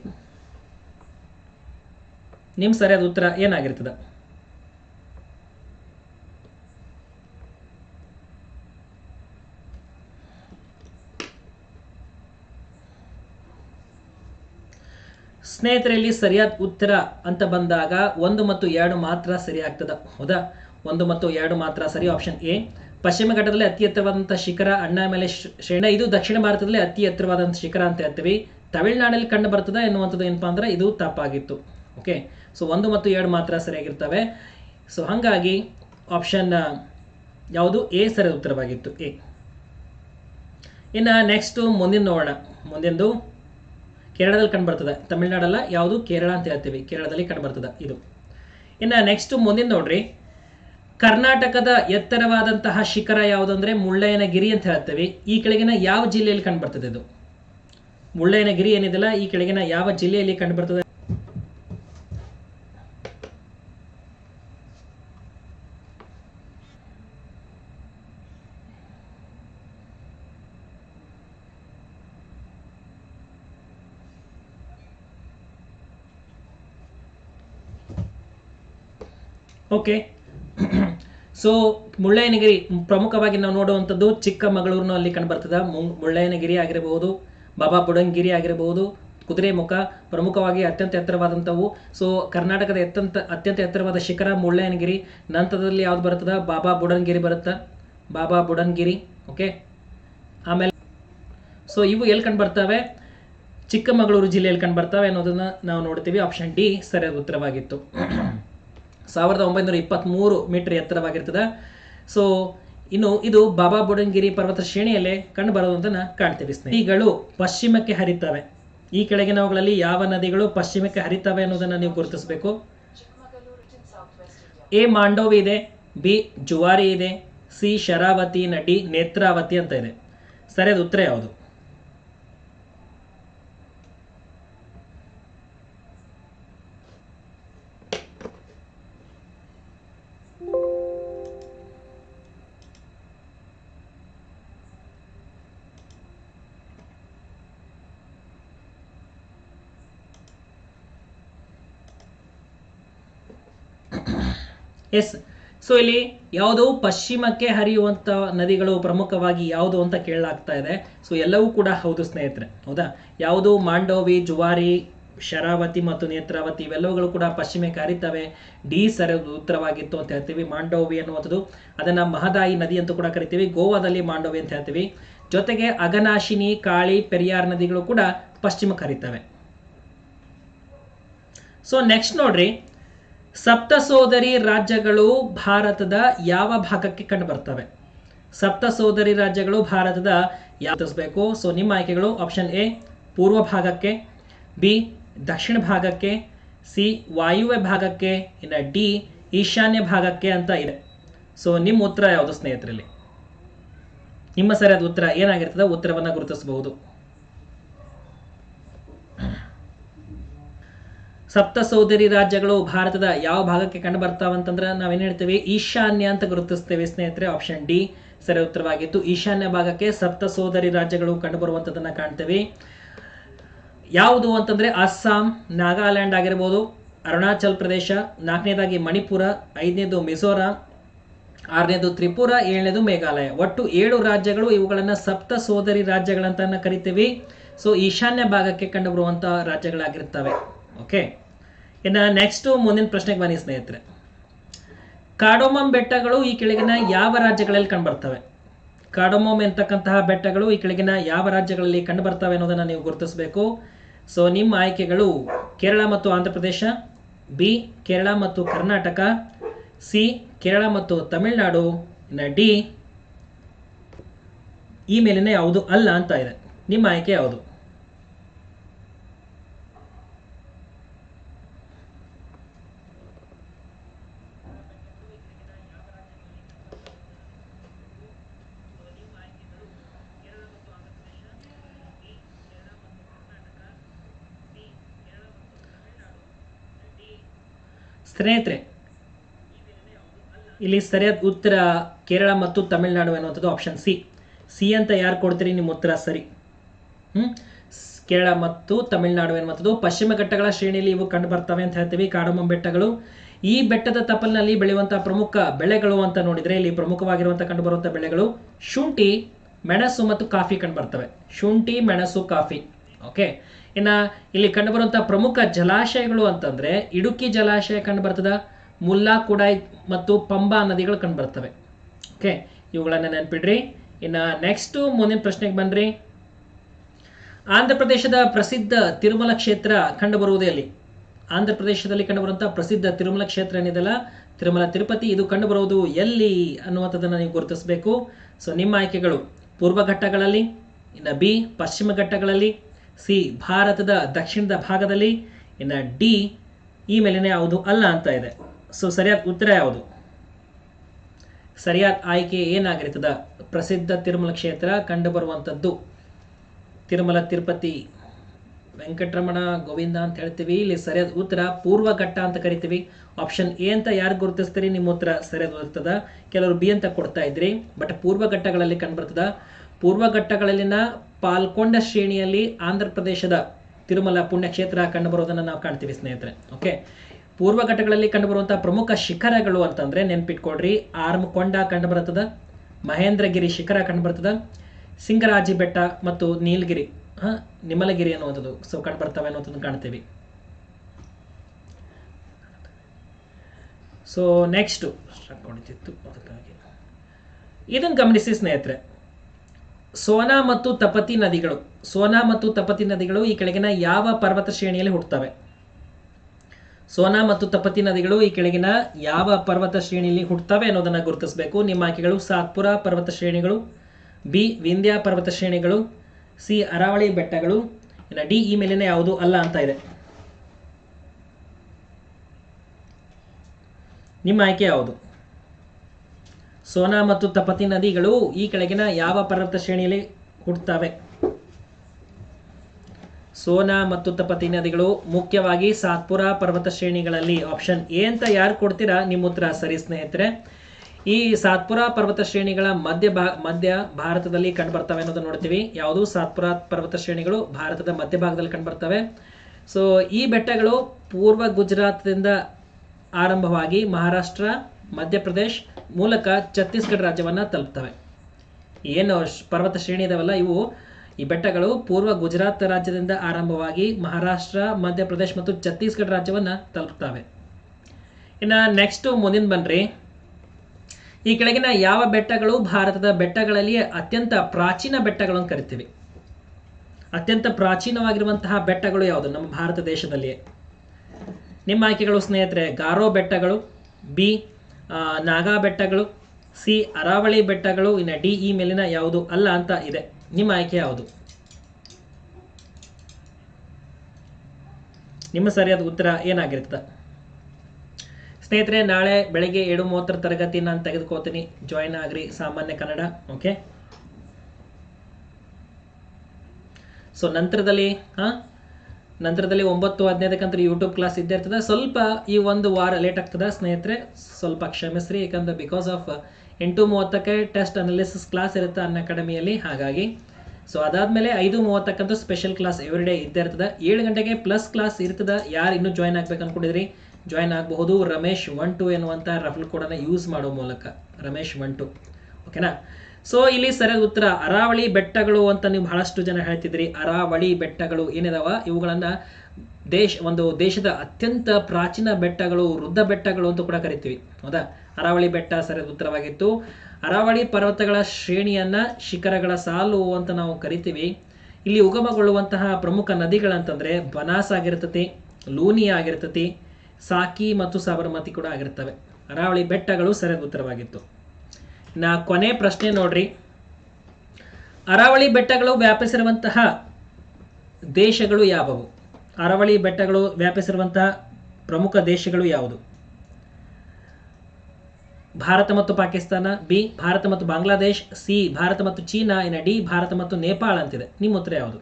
ನಿಮ್ಮ ಸರಿಯಾದ ಉತ್ತರ ಏನಾಗಿರ್ತದ? ಸ್ನೇಹಿತರಲ್ಲಿ ಸರಿಯಾದ ಉತ್ತರ ಅಂತ ಬಂದಾಗ ಒಂದು ಮತ್ತು ಎರಡು ಮಾತ್ರ ಸರಿ ಆಗ್ತದ. ಹೌದಾ? ಒಂದು ಮತ್ತು ಎರಡು ಮಾತ್ರ ಸರಿ ಆಪ್ಷನ್ ಎ ಪಶ್ಚಿಮ ಘಟ್ಟದಲ್ಲಿ ಅತಿ ಎತ್ತರವಾದಂಥ ಶಿಖರ ಅಣ್ಣಾಮಲೆ ಶ್ರೇಣ ಇದು ದಕ್ಷಿಣ ಭಾರತದಲ್ಲಿ ಅತಿ ಎತ್ತರವಾದಂಥ ಶಿಖರ ಅಂತ ಹೇಳ್ತೀವಿ ತಮಿಳುನಾಡಲ್ಲಿ ಕಂಡು ಬರ್ತದೆ ಎನ್ನುವಂಥದ್ದು ಏನಪ್ಪಾ ಅಂದ್ರೆ ಇದು ತಪ್ಪಾಗಿತ್ತು. ಓಕೆ ಸೊ ಒಂದು ಮತ್ತು ಎರಡು ಮಾತ್ರ ಸರಿಯಾಗಿರ್ತವೆ. ಸೊ ಹಾಗಾಗಿ ಆಪ್ಷನ್ ಯಾವುದು? ಎ ಸರಿಯಾದ ಉತ್ತರವಾಗಿತ್ತು. ಎ ಇನ್ನು ನೆಕ್ಸ್ಟು ಮುಂದಿನ ನೋಡೋಣ. ಮುಂದಿಂದು ಕೇರಳದಲ್ಲಿ ಕಂಡು ಬರ್ತದೆ. ತಮಿಳ್ನಾಡಲ್ಲ, ಯಾವುದು? ಕೇರಳ ಅಂತ ಹೇಳ್ತೀವಿ. ಕೇರಳದಲ್ಲಿ ಕಂಡು ಬರ್ತದೆ ಇದು. ಇನ್ನು ನೆಕ್ಸ್ಟ್ ಮುಂದಿನ ನೋಡ್ರಿ. ಕರ್ನಾಟಕದ ಎತ್ತರವಾದಂತಹ ಶಿಖರ ಯಾವುದಂದ್ರೆ ಮುಳ್ಳಯ್ಯನಗಿರಿ ಅಂತ ಹೇಳ್ತೇವೆ. ಈ ಕೆಳಗಿನ ಯಾವ ಜಿಲ್ಲೆಯಲ್ಲಿ ಕಂಡುಬರ್ತದೆ ಇದು ಮುಳ್ಳಯ್ಯನಗಿರಿ ಏನಿದೆಲ್ಲ? ಈ ಕೆಳಗಿನ ಯಾವ ಜಿಲ್ಲೆಯಲ್ಲಿ ಕಂಡುಬರ್ತದೆ? ಓಕೆ ಸೊ ಮುಳ್ಳಯ್ಯನಗಿರಿ, ಪ್ರಮುಖವಾಗಿ ನಾವು ನೋಡುವಂಥದ್ದು ಚಿಕ್ಕಮಗಳೂರಿನಲ್ಲಿ ಕಂಡುಬರ್ತದೆ ಮು- ಮುಳ್ಳಯ್ಯನಗಿರಿ ಆಗಿರಬಹುದು ಬಾಬಾ ಬುಡನ್ಗಿರಿ ಆಗಿರಬಹುದು ಕುದುರೆಮುಖ, ಪ್ರಮುಖವಾಗಿ ಅತ್ಯಂತ ಎತ್ತರವಾದಂಥವು. ಸೊ ಕರ್ನಾಟಕದ ಅತ್ಯಂತ ಅತ್ಯಂತ ಎತ್ತರವಾದ ಶಿಖರ ಮುಳ್ಳಯ್ಯನಗಿರಿ. ನಂತರದಲ್ಲಿ ಯಾವ್ದು ಬರ್ತದ ಬಾಬಾ ಬುಡನ್ಗಿರಿ ಬರುತ್ತಾ? ಬಾಬಾ ಬುಡನ್ಗಿರಿ ಓಕೆ ಆಮೇಲೆ ಸೊ ಇವು ಎಲ್ಲಿ ಕಂಡು ಬರ್ತವೆ? ಚಿಕ್ಕಮಗಳೂರು ಜಿಲ್ಲೆಯಲ್ಲಿ ಕಂಡು ಬರ್ತವೆ ಅನ್ನೋದನ್ನ ನಾವು ನೋಡ್ತೀವಿ. ಆಪ್ಷನ್ ಡಿ ಸರಿಯಾದ ಉತ್ತರವಾಗಿತ್ತು. ಸಾವಿರದ ಒಂಬೈನೂರ ಇಪ್ಪತ್ತ್ಮೂರು ಮೀಟರ್ ಎತ್ತರವಾಗಿರ್ತದೆ. ಸೊ ಇನ್ನು ಇದು ಬಾಬಾ ಬುಡನ್ಗಿರಿ ಪರ್ವತ ಶ್ರೇಣಿಯಲ್ಲೇ ಕಂಡು ಬರೋದನ್ನು ಕಾಣ್ತೀವಿ ನದಿಗಳು ಪಶ್ಚಿಮಕ್ಕೆ ಹರಿತವೆ. ಈ ಕೆಳಗಿನವುಗಳಲ್ಲಿ ಯಾವ ನದಿಗಳು ಪಶ್ಚಿಮಕ್ಕೆ ಹರಿತವೆ ಅನ್ನೋದನ್ನು ನೀವು ಗುರುತಿಸಬೇಕು. ಎ ಮಾಂಡೋವಿ ಇದೆ, ಬಿ ಜುವಾರಿ ಇದೆ, ಸಿ ಶರಾವತಿ ನಡಿ ನೇತ್ರಾವತಿ ಅಂತ ಇದೆ. ಸರಿಯಾದ ಉತ್ತರ ಯಾವುದು? ಎಸ್ ಸೊ ಇಲ್ಲಿ ಯಾವುದು ಪಶ್ಚಿಮಕ್ಕೆ ಹರಿಯುವಂತ ನದಿಗಳು ಪ್ರಮುಖವಾಗಿ ಯಾವುದು ಅಂತ ಕೇಳಲಾಗ್ತಾ ಇದೆ. ಸೊ ಎಲ್ಲವೂ ಕೂಡ ಹೌದು ಸ್ನೇಹಿತರೆ. ಹೌದಾ? ಯಾವುದು ಮಾಂಡೋವಿ ಜುವಾರಿ, ಶರಾವತಿ ಮತ್ತು ನೇತ್ರಾವತಿ ಇವೆಲ್ಲವುಗಳು ಕೂಡ ಪಶ್ಚಿಮಕ್ಕೆ ಹರಿತವೆ. ಡಿ ಸರ ಉತ್ತರವಾಗಿತ್ತು ಅಂತ ಹೇಳ್ತೀವಿ. ಮಾಂಡೋವಿ ಅನ್ನುವಂಥದ್ದು ಅದನ್ನ ಮಹದಾಯಿ ನದಿ ಅಂತ ಕೂಡ ಕರಿತೀವಿ. ಗೋವಾದಲ್ಲಿ ಮಾಂಡೋವಿ ಅಂತ ಹೇಳ್ತೀವಿ. ಜೊತೆಗೆ ಅಗನಾಶಿನಿ ಕಾಳಿ, ಪೆರಿಯಾರ್ ನದಿಗಳು ಕೂಡ ಪಶ್ಚಿಮಕ್ಕೆ ಹರಿತವೆ. ಸೊ ನೆಕ್ಸ್ಟ್ ನೋಡ್ರಿ. ಸಪ್ತ ಸೋದರಿ ರಾಜ್ಯಗಳು ಭಾರತದ ಯಾವ ಭಾಗಕ್ಕೆ ಕಂಡು ಬರ್ತವೆ ಸಪ್ತ ಸೋದರಿ ರಾಜ್ಯಗಳು ಭಾರತದ ಯಾತಿಸಬೇಕು ಸೊ ನಿಮ್ಮ ಆಯ್ಕೆಗಳು ಆಪ್ಷನ್ ಎ ಪೂರ್ವ ಭಾಗಕ್ಕೆ ಬಿ ದಕ್ಷಿಣ ಭಾಗಕ್ಕೆ ಸಿ ವಾಯುವ್ಯ ಭಾಗಕ್ಕೆ, ಇನ್ನು ಡಿ ಈಶಾನ್ಯ ಭಾಗಕ್ಕೆ ಅಂತ ಇದೆ. ಸೊ ನಿಮ್ಮ ಉತ್ತರ ಯಾವುದು ಸ್ನೇಹಿತರಲ್ಲಿ? ನಿಮ್ಮ ಸರಿಯಾದ ಉತ್ತರ ಏನಾಗಿರ್ತದೆ? ಉತ್ತರವನ್ನು ಗುರುತಿಸಬಹುದು. ಸಪ್ತ ಸೋದರಿ ರಾಜ್ಯಗಳು ಭಾರತದ ಯಾವ ಭಾಗಕ್ಕೆ ಕಂಡು ಬರ್ತಾವಂತಂದ್ರೆ ನಾವೇನು ಹೇಳ್ತೇವೆ? ಈಶಾನ್ಯ ಅಂತ ಗುರುತಿಸ್ತೇವೆ ಸ್ನೇಹಿತರೆ ಆಪ್ಷನ್ ಡಿ ಸರಿ ಉತ್ತರವಾಗಿತ್ತು. ಈಶಾನ್ಯ ಭಾಗಕ್ಕೆ ಸಪ್ತ ಸೋದರಿ ರಾಜ್ಯಗಳು ಕಂಡು ಬರುವಂತದನ್ನ ಕಾಣ್ತೇವೆ. ಯಾವುದು ಅಂತಂದ್ರೆ ಅಸ್ಸಾಂ, ನಾಗಾಲ್ಯಾಂಡ್ ಆಗಿರ್ಬೋದು, ಅರುಣಾಚಲ್ ಪ್ರದೇಶ, ನಾಲ್ಕನೇದಾಗಿ ಮಣಿಪುರ, ಐದನೇದು ಮಿಜೋರಾಂ, ಆರನೇದು ತ್ರಿಪುರ, ಏಳನೇದು ಮೇಘಾಲಯ. ಒಟ್ಟು ಏಳು ರಾಜ್ಯಗಳು ಇವುಗಳನ್ನ ಸಪ್ತ ಸೋದರಿ ರಾಜ್ಯಗಳಂತ ಕರಿತೀವಿ. ಸೊ ಈಶಾನ್ಯ ಭಾಗಕ್ಕೆ ಕಂಡುಬರುವಂತ ರಾಜ್ಯಗಳಾಗಿರ್ತವೆ. ಓಕೆ ಇನ್ನು ನೆಕ್ಸ್ಟ್ ಮುಂದಿನ ಪ್ರಶ್ನೆಗೆ ಬನ್ನಿ ಸ್ನೇಹಿತರೆ. ಕಾಡೋಮಮ್ ಬೆಟ್ಟಗಳು ಈ ಕೆಳಗಿನ ಯಾವ ರಾಜ್ಯಗಳಲ್ಲಿ ಕಂಡುಬರ್ತವೆ? ಕಾಡೋಮಮ್ ಎಂತಕ್ಕಂತಹ ಬೆಟ್ಟಗಳು ಈ ಕೆಳಗಿನ ಯಾವ ರಾಜ್ಯಗಳಲ್ಲಿ ಕಂಡುಬರ್ತವೆ ಅನ್ನೋದನ್ನ ನೀವು ಗುರುತಿಸಬೇಕು. ಸೊ ನಿಮ್ಮ ಆಯ್ಕೆಗಳು ಕೇರಳ ಮತ್ತು ಆಂಧ್ರ ಪ್ರದೇಶ ಬಿ, ಕೇರಳ ಮತ್ತು ಕರ್ನಾಟಕ, ಸಿ, ಕೇರಳ ಮತ್ತು ತಮಿಳುನಾಡು, ಇನ್ನು ಡಿ, ಈ ಮೇಲಿನ ಯಾವುದು ಅಲ್ಲ ಅಂತ ಇದೆ. ನಿಮ್ಮ ಆಯ್ಕೆ ಯಾವುದು? ಸ್ನೇಹಿತರೆ, ಇಲ್ಲಿ ಸರಿಯಾದ ಉತ್ತರ ಕೇರಳ ಮತ್ತು ತಮಿಳುನಾಡು ಎನ್ನುವಂಥದ್ದು ಆಪ್ಷನ್ ಸಿ ಸಿ ಅಂತ ಯಾರು ಕೊಡ್ತೀರಿ? ನಿಮ್ಮ ಉತ್ತರ ಸರಿ. ಹ್ಮ್? ಕೇರಳ ಮತ್ತು ತಮಿಳುನಾಡು ಎನ್ನುವಂಥದ್ದು ಪಶ್ಚಿಮ ಘಟ್ಟಗಳ ಶ್ರೇಣಿಯಲ್ಲಿ ಇವು ಕಂಡು ಬರ್ತವೆ ಅಂತ ಹೇಳ್ತೀವಿ. ಕಾಡಮಂ ಬೆಟ್ಟಗಳು ಈ ಬೆಟ್ಟದ ತಪ್ಪಲಿನಲ್ಲಿ ಬೆಳೆಯುವಂತಹ ಪ್ರಮುಖ ಬೆಳೆಗಳು ಅಂತ ನೋಡಿದ್ರೆ ಇಲ್ಲಿ ಪ್ರಮುಖವಾಗಿರುವಂಥ ಕಂಡುಬರುವಂಥ ಬೆಳೆಗಳು ಶುಂಠಿ, ಮೆಣಸು ಮತ್ತು ಕಾಫಿ ಕಂಡು ಬರ್ತವೆ. ಶುಂಠಿ, ಮೆಣಸು, ಕಾಫಿ. ಓಕೆ ಇನ್ನ ಇಲ್ಲಿ ಕಂಡು ಬರುವಂತಹ ಪ್ರಮುಖ ಜಲಾಶಯಗಳು ಅಂತಂದ್ರೆ ಇಡುಕಿ ಜಲಾಶಯ ಕಂಡು ಬರ್ತದ, ಮುಲ್ಲಾ ಕುಡಾಯ್ ಮತ್ತು ಪಂಬಾ ನದಿಗಳು ಕಂಡು ಬರ್ತವೆ. ಓಕೆ ಇವುಗಳನ್ನ ನೆನ್ಪಿಡ್ರಿ. ಇನ್ನ ನೆಕ್ಸ್ಟ್ ಮುಂದಿನ ಪ್ರಶ್ನೆಗೆ ಬನ್ರಿ. ಆಂಧ್ರ ಪ್ರದೇಶದ ಪ್ರಸಿದ್ಧ ತಿರುಮಲ ಕ್ಷೇತ್ರ ಕಂಡುಬರುವುದೇ ಅಲ್ಲಿ ಆಂಧ್ರ ಪ್ರದೇಶದಲ್ಲಿ ಕಂಡುಬರುವಂತಹ ಪ್ರಸಿದ್ಧ ತಿರುಮಲ ಕ್ಷೇತ್ರ ಏನಿದೆಲ್ಲ ತಿರುಮಲ ತಿರುಪತಿ, ಇದು ಕಂಡುಬರುವುದು ಎಲ್ಲಿ ಅನ್ನುವಂಥದ್ದನ್ನು ನೀವು ಗುರುತಿಸಬೇಕು. ಸೊ ನಿಮ್ಮ ಆಯ್ಕೆಗಳು ಪೂರ್ವ ಘಟ್ಟಗಳಲ್ಲಿ, ಇನ್ನು ಬಿ ಪಶ್ಚಿಮ ಘಟ್ಟಗಳಲ್ಲಿ ಸಿ ಭಾರತದ ದಕ್ಷಿಣದ ಭಾಗದಲ್ಲಿ, ಇನ್ನು ಡಿ ಈ ಮೇಲಿನ ಯಾವುದು ಅಲ್ಲ ಅಂತ ಇದೆ. ಸೊ ಸರಿಯಾದ ಉತ್ತರ ಯಾವುದು? ಸರಿಯಾದ ಆಯ್ಕೆ ಏನಾಗಿರ್ತದ? ಪ್ರಸಿದ್ಧ ತಿರುಮಲ ಕ್ಷೇತ್ರ ಕಂಡುಬರುವಂಥದ್ದು. ತಿರುಮಲ, ತಿರುಪತಿ, ವೆಂಕಟರಮಣ, ಗೋವಿಂದ ಅಂತ ಹೇಳ್ತೀವಿ. ಇಲ್ಲಿ ಸರಿಯಾದ ಉತ್ತರ ಪೂರ್ವ ಘಟ್ಟ ಅಂತ ಕರಿತೀವಿ. ಆಪ್ಷನ್ ಎ ಅಂತ ಯಾರು ಗುರುತಿಸ್ತೀರಿ? ನಿಮ್ಮ ಉತ್ತರ ಸರಿಯಾದ ಇರ್ತದ. ಕೆಲವರು ಬಿ ಅಂತ ಕೊಡ್ತಾ ಇದ್ರಿ. ಬಟ್ ಪೂರ್ವ ಘಟ್ಟಗಳಲ್ಲಿ ಕಂಡುಬರ್ತದ. ಪೂರ್ವ ಘಟ್ಟಗಳಲ್ಲಿನ ಪಾಲ್ಕೊಂಡ ಶ್ರೇಣಿಯಲ್ಲಿ ಆಂಧ್ರ ಪ್ರದೇಶದ ತಿರುಮಲ ಪುಣ್ಯಕ್ಷೇತ್ರ ಕಂಡುಬರೋದನ್ನು ನಾವು ಕಾಣ್ತೀವಿ, ಸ್ನೇಹಿತರೆ. ಓಕೆ ಪೂರ್ವ ಘಟ್ಟಗಳಲ್ಲಿ ಕಂಡುಬರುವಂತಹ ಪ್ರಮುಖ ಶಿಖರಗಳು ಅಂತಂದ್ರೆ ನೆನ್ಪಿಟ್ಕೊಡ್ರಿ ಆರ್ಮಕೊಂಡ ಕಂಡುಬರ್ತದ ಮಹೇಂದ್ರಗಿರಿ ಶಿಖರ ಕಂಡುಬರ್ತದ ಸಿಂಗರಾಜಿ ಬೆಟ್ಟ ಮತ್ತು ನೀಲಗಿರಿ, ಹಾಂ? ನಿಮಲಗಿರಿ ಅನ್ನುವಂಥದ್ದು. ಸೊ ಕಂಡುಬರ್ತವೆ ಅನ್ನುವಂಥದ್ದು ಕಾಣ್ತೀವಿ. ಸೊ ನೆಕ್ಸ್ಟ್ ಅದಕ್ಕಾಗಿ. ಇದನ್ನು ಗಮನಿಸಿ, ಸ್ನೇಹಿತರೆ. ಸೋನಾ ಮತ್ತು ತಪತಿ ನದಿಗಳು. ಸೋನಾ ಮತ್ತು ತಪತಿ ನದಿಗಳು ಈ ಕೆಳಗಿನ ಯಾವ ಪರ್ವತ ಶ್ರೇಣಿಯಲ್ಲಿ ಹುಟ್ಟುತ್ತವೆ? ಸೋನಾ ಮತ್ತು ತಪತಿ ನದಿಗಳು ಈ ಕೆಳಗಿನ ಯಾವ ಪರ್ವತ ಶ್ರೇಣಿಯಲ್ಲಿ ಹುಟ್ಟುತ್ತವೆ ಅನ್ನೋದನ್ನ ಗುರುತಿಸಬೇಕು. ನಿಮ್ಮ ಆಯ್ಕೆಗಳು ಸಾತ್ಪುರ ಪರ್ವತ ಶ್ರೇಣಿಗಳು, ಬಿ ವಿಂಧ್ಯ ಪರ್ವತ ಶ್ರೇಣಿಗಳು, ಸಿ ಅರಾವಳಿ ಬೆಟ್ಟಗಳು, ಇನ್ನು ಡಿ ಈ ಮೇಲಿನ ಯಾವುದು ಅಲ್ಲ ಅಂತ ಇದೆ. ನಿಮ್ಮ ಆಯ್ಕೆ ಯಾವುದು? ಸೋನಾ ಮತ್ತು ತಪತಿ ನದಿಗಳು ಈ ಕೆಳಗಿನ ಯಾವ ಪರ್ವತ ಶ್ರೇಣಿಯಲ್ಲಿ ಹುಟ್ಟುತ್ತವೆ? ಸೋನಾ ಮತ್ತು ತಪತಿ ನದಿಗಳು ಮುಖ್ಯವಾಗಿ ಸಾತ್ಪುರ ಪರ್ವತ ಶ್ರೇಣಿಗಳಲ್ಲಿ ಆಪ್ಷನ್ ಎ ಅಂತ ಯಾರು ಕೊಡ್ತೀರಾ? ನಿಮ್ಮ ಉತ್ತರ ಸರಿ ಸ್ನೇಹಿತರೆ. ಈ ಸಾತ್ಪುರ ಪರ್ವತ ಶ್ರೇಣಿಗಳ ಮಧ್ಯ ಭಾ, ಮಧ್ಯ ಭಾರತದಲ್ಲಿ ಕಂಡುಬರ್ತವೆ ಅನ್ನೋದನ್ನ ನೋಡ್ತೀವಿ. ಯಾವುದು? ಸಾತ್ಪುರ ಪರ್ವತ ಶ್ರೇಣಿಗಳು ಭಾರತದ ಮಧ್ಯಭಾಗದಲ್ಲಿ ಕಂಡುಬರ್ತವೆ. ಸೊ ಈ ಬೆಟ್ಟಗಳು ಪೂರ್ವ ಗುಜರಾತ್ದಿಂದ ಆರಂಭವಾಗಿ ಮಹಾರಾಷ್ಟ್ರ ಮಧ್ಯಪ್ರದೇಶ್ ಮೂಲಕ ಛತ್ತೀಸ್ಗಢ ರಾಜ್ಯವನ್ನ ತಲುಪ್ತವೆ. ಏನು ಪರ್ವತ ಶ್ರೇಣಿ ಇದಾವಲ್ಲ, ಇವು ಈ ಬೆಟ್ಟಗಳು ಪೂರ್ವ ಗುಜರಾತ್ ರಾಜ್ಯದಿಂದ ಆರಂಭವಾಗಿ ಮಹಾರಾಷ್ಟ್ರ, ಮಧ್ಯಪ್ರದೇಶ್ ಮತ್ತು ಛತ್ತೀಸ್ಗಢ ರಾಜ್ಯವನ್ನ ತಲುಪ್ತವೆ. ಇನ್ನ ನೆಕ್ಸ್ಟ್ ಮುಂದಿನ ಬನ್ರಿ. ಈ ಕೆಳಗಿನ ಯಾವ ಬೆಟ್ಟಗಳು ಭಾರತದ ಬೆಟ್ಟಗಳಲ್ಲಿ ಅತ್ಯಂತ ಪ್ರಾಚೀನ ಬೆಟ್ಟಗಳು ಅಂತ ಕರಿತೀವಿ. ಅತ್ಯಂತ ಪ್ರಾಚೀನವಾಗಿರುವಂತಹ ಬೆಟ್ಟಗಳು ಯಾವುದು? ನಮ್ಮ ಭಾರತ ದೇಶದಲ್ಲಿಯೇ. ನಿಮ್ಮ ಆಯ್ಕೆಗಳು ಸ್ನೇಹಿತರೆ, ಗಾರೋ ಬೆಟ್ಟಗಳು, ಬಿ ನಾಗಾ ಬೆಟ್ಟಗಳು, ಸಿ, ಅರಾವಳಿ ಬೆಟ್ಟಗಳು, ಇನ್ನು ಡಿ, ಇ ಮೇಲಿನ ಯಾವುದು ಅಲ್ಲ ಅಂತ ಇದೆ. ನಿಮ್ಮ ಆಯ್ಕೆ ಯಾವುದು? ನಿಮ್ಮ ಸರಿಯಾದ ಉತ್ತರ ಏನಾಗಿರ್ತದೆ ಸ್ನೇಹಿತರೆ, ನಾಳೆ ಬೆಳಗ್ಗೆ ಏಳು ಮೂವತ್ತರ ತರಗತಿ ನಾನು ತೆಗೆದುಕೋತೀನಿ ಜಾಯಿನ್ ಆಗ್ರಿ, ಸಾಮಾನ್ಯ ಕನ್ನಡ ಓಕೆ ಸೊ ನಂತರದಲ್ಲಿ, ಹಾ? ನಂತರದಲ್ಲಿ ಒಂಬತ್ತು ಹದಿನೈದಕ್ಕಂತ ಯೂಟ್ಯೂಬ್ ಕ್ಲಾಸ್ ಇದ್ದೇ ಇರ್ತದೆ. ಸ್ವಲ್ಪ ಈ ಒಂದು ವಾರ ಲೇಟ್ ಆಗ್ತದೆ ಸ್ನೇಹಿತರೆ. ಸ್ವಲ್ಪ ಕ್ಷಮಿಸ್ರಿ, ಯಾಕಂದ್ರೆ ಬಿಕಾಸ್ ಆಫ್ ಎಂಟು ಮೂವತ್ತಕ್ಕೆ ಟೆಸ್ಟ್ ಅನಾಲಿಸಿಸ್ ಕ್ಲಾಸ್ ಇರುತ್ತೆ ಅನ್ ಅಕಾಡೆಮಿಯಲ್ಲಿ. ಹಾಗಾಗಿ ಸೊ ಅದಾದ್ಮೇಲೆ ಐದು ಮೂವತ್ತಕ್ಕಂತೂ ಸ್ಪೆಷಲ್ ಕ್ಲಾಸ್ ಎವ್ರಿ ಡೇ ಇದ್ದೇ ಇರ್ತದೆ. ಏಳು ಗಂಟೆಗೆ ಪ್ಲಸ್ ಕ್ಲಾಸ್ ಇರ್ತದೆ. ಯಾರು ಇನ್ನೂ ಜಾಯ್ನ್ ಆಗ್ಬೇಕು ಅನ್ಕೊಂಡಿದ್ರಿ? ಜಾಯ್ನ್ ಆಗಬಹುದು. ರಮೇಶ್ ಒನ್ ಟು ಎನ್ನುವಂಥ ರಫಲ್ ಕೋಡನ್ನು ಯೂಸ್ ಮಾಡೋ ಮೂಲಕ. ರಮೇಶ್ ಒನ್ ಟು ಓಕೆನಾ ಸೊ ಇಲ್ಲಿ ಸರಿಯಾದ ಉತ್ತರ, ಅರಾವಳಿ ಬೆಟ್ಟಗಳು ಅಂತ ನೀವು ಬಹಳಷ್ಟು ಜನ ಹೇಳ್ತಿದ್ರಿ ಅರಾವಳಿ ಬೆಟ್ಟಗಳು ಏನಿದಾವ? ಇವುಗಳನ್ನ ದೇಶ, ಒಂದು ದೇಶದ ಅತ್ಯಂತ ಪ್ರಾಚೀನ ಬೆಟ್ಟಗಳು, ವೃದ್ಧ ಬೆಟ್ಟಗಳು ಅಂತ ಕೂಡ ಕರಿತೀವಿ. ಹೌದಾ? ಅರಾವಳಿ ಬೆಟ್ಟ ಸರಿಯಾದ ಉತ್ತರವಾಗಿತ್ತು. ಅರಾವಳಿ ಪರ್ವತಗಳ ಶ್ರೇಣಿಯನ್ನ ಶಿಖರಗಳ ಸಾಲು ಅಂತ ನಾವು ಕರಿತೀವಿ. ಇಲ್ಲಿ ಉಗಮಗೊಳ್ಳುವಂತಹ ಪ್ರಮುಖ ನದಿಗಳಂತಂದ್ರೆ ಬನಾಸ್ ಆಗಿರ್ತತಿ, ಲೂನಿ ಆಗಿರ್ತತಿ, ಸಾಕಿ ಮತ್ತು ಸಾಬರಮತಿ ಕೂಡ ಆಗಿರ್ತವೆ. ಅರಾವಳಿ ಬೆಟ್ಟಗಳು ಸರಿಯಾದ ಉತ್ತರವಾಗಿತ್ತು. ನಾ ಕೊನೆ ಪ್ರಶ್ನೆ ನೋಡ್ರಿ. ಅರಾವಳಿ ಬೆಟ್ಟಗಳು ವ್ಯಾಪಿಸಿರುವಂತಹ ದೇಶಗಳು ಯಾವುವು? ಅರಾವಳಿ ಬೆಟ್ಟಗಳು ವ್ಯಾಪಿಸಿರುವಂತಹ ಪ್ರಮುಖ ದೇಶಗಳು ಯಾವುದು? ಭಾರತ ಮತ್ತು ಪಾಕಿಸ್ತಾನ, ಬಿ ಭಾರತ ಮತ್ತು ಬಾಂಗ್ಲಾದೇಶ್, ಸಿ ಭಾರತ ಮತ್ತು ಚೀನಾ, ಇನ್ನು ಡಿ ಭಾರತ ಮತ್ತು ನೇಪಾಳ ಅಂತಿದೆ. ನಿಮ್ಮ ಉತ್ತರ ಯಾವುದು?